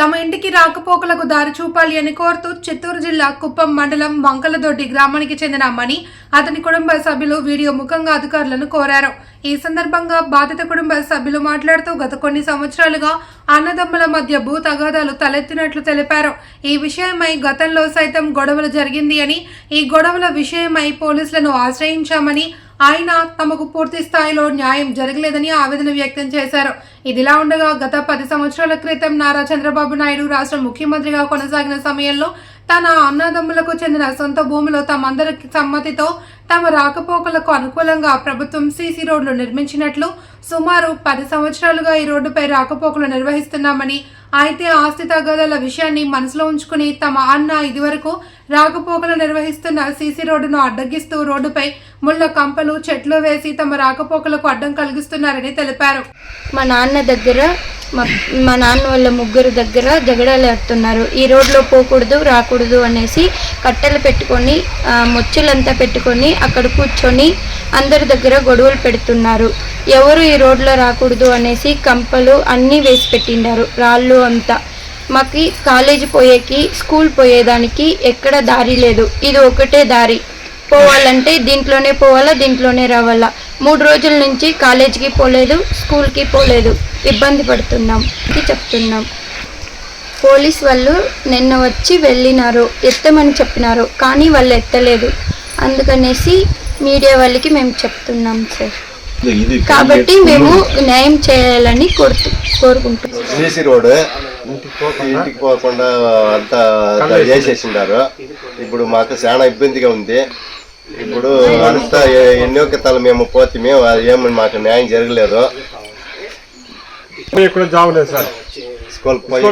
తమ ఇంటికి రాకపోకలకు దారి చూపాలి అని కోరుతూ చిత్తూరు జిల్లా కుప్పం మండలం వంకలదొడ్డి గ్రామానికి చెందిన మణి అతని కుటుంబ సభ్యులు వీడియో ముఖంగా అధికారులను కోరారు. ఈ సందర్భంగా బాధిత కుటుంబ సభ్యులు మాట్లాడుతూ గత కొన్ని సంవత్సరాలుగా అన్నదమ్ముల మధ్య భూ తగాదాలు తలెత్తినట్లు తెలిపారు. ఈ విషయమై గతంలో సైతం గొడవలు జరిగింది అని ఈ గొడవల విషయమై పోలీసులను ఆశ్రయించామని ఆయన తమకు పూర్తి స్థాయిలో న్యాయం జరగలేదని ఆవేదన వ్యక్తం చేశారు. ఇదిలా ఉండగా గత పది సంవత్సరాల క్రితం నారా చంద్రబాబు నాయుడు రాష్ట్ర ముఖ్యమంత్రిగా కొనసాగిన సమయంలో తన అన్నదమ్ములకు చెందిన సొంత భూమిలో తమందరి సమ్మతితో తమ రాకపోకలకు అనుకూలంగా ప్రభుత్వం సీసీ రోడ్లు నిర్మించినట్లు సుమారు పది సంవత్సరాలుగా ఈ రోడ్డుపై రాకపోకలు నిర్వహిస్తున్నామని అయితే ఆస్తి తగాదాల విషయాన్ని మనసులో ఉంచుకుని తమ అన్న ఇదివరకు రాకపోకలు నిర్వహిస్తున్న సీసీ రోడ్డును అడ్డగిస్తూ రోడ్డుపై ముళ్ళ కంపలు చెట్లు వేసి తమ రాకపోకలకు అడ్డం కలిగిస్తున్నారని తెలిపారు. మా నాన్న దగ్గర మా నాన్న వాళ్ళ ముగ్గురు దగ్గర జగడాలు ఆడుతున్నారు ఈ రోడ్లో పోకూడదు రాకూడదు అనేసి కట్టెలు పెట్టుకొని ముచ్చులంతా మొచ్చులంతా పెట్టుకొని అక్కడ కూర్చొని అందరి దగ్గర గొడవలు పెడుతున్నారు. ఎవరు ఈ రోడ్లో రాకూడదు అనేసి కంపలు అన్నీ వేసి పెట్టిండారు రాళ్ళు అంతా. మాకి కాలేజీ పోయేకి స్కూల్ పోయేదానికి ఎక్కడ దారి లేదు. ఇది ఒకటే దారి. పోవాలంటే దీంట్లోనే పోవాలా దీంట్లోనే రావాలా. మూడు రోజుల నుంచి కాలేజీకి పోలేదు స్కూల్కి పోలేదు. ఇబ్బంది పడుతున్నాం. చెప్తున్నాం. పోలీస్ వాళ్ళు నిన్న వచ్చి వెళ్ళినారు. ఎత్తమని చెప్పినారు. కానీ వాళ్ళు ఎత్తలేదు. అందుకనేసి మీడియా వాళ్ళకి మేము చెప్తున్నాం సార్. కాబట్టి మేము న్యాయం చేయాలని కోరుతు కోరుకుంటున్నాం. ఇంటికి పోకుండా అంతా చేసేసిండారు. ఇప్పుడు మాకు చాలా ఇబ్బందిగా ఉంది. ఇప్పుడు అంతా ఎన్నో కితాలు మేము పోతే మేము ఏమని మాకు న్యాయం జరగలేదు. ఇక్కడ జాబ్ లేదు సార్. స్కూల్ పోయి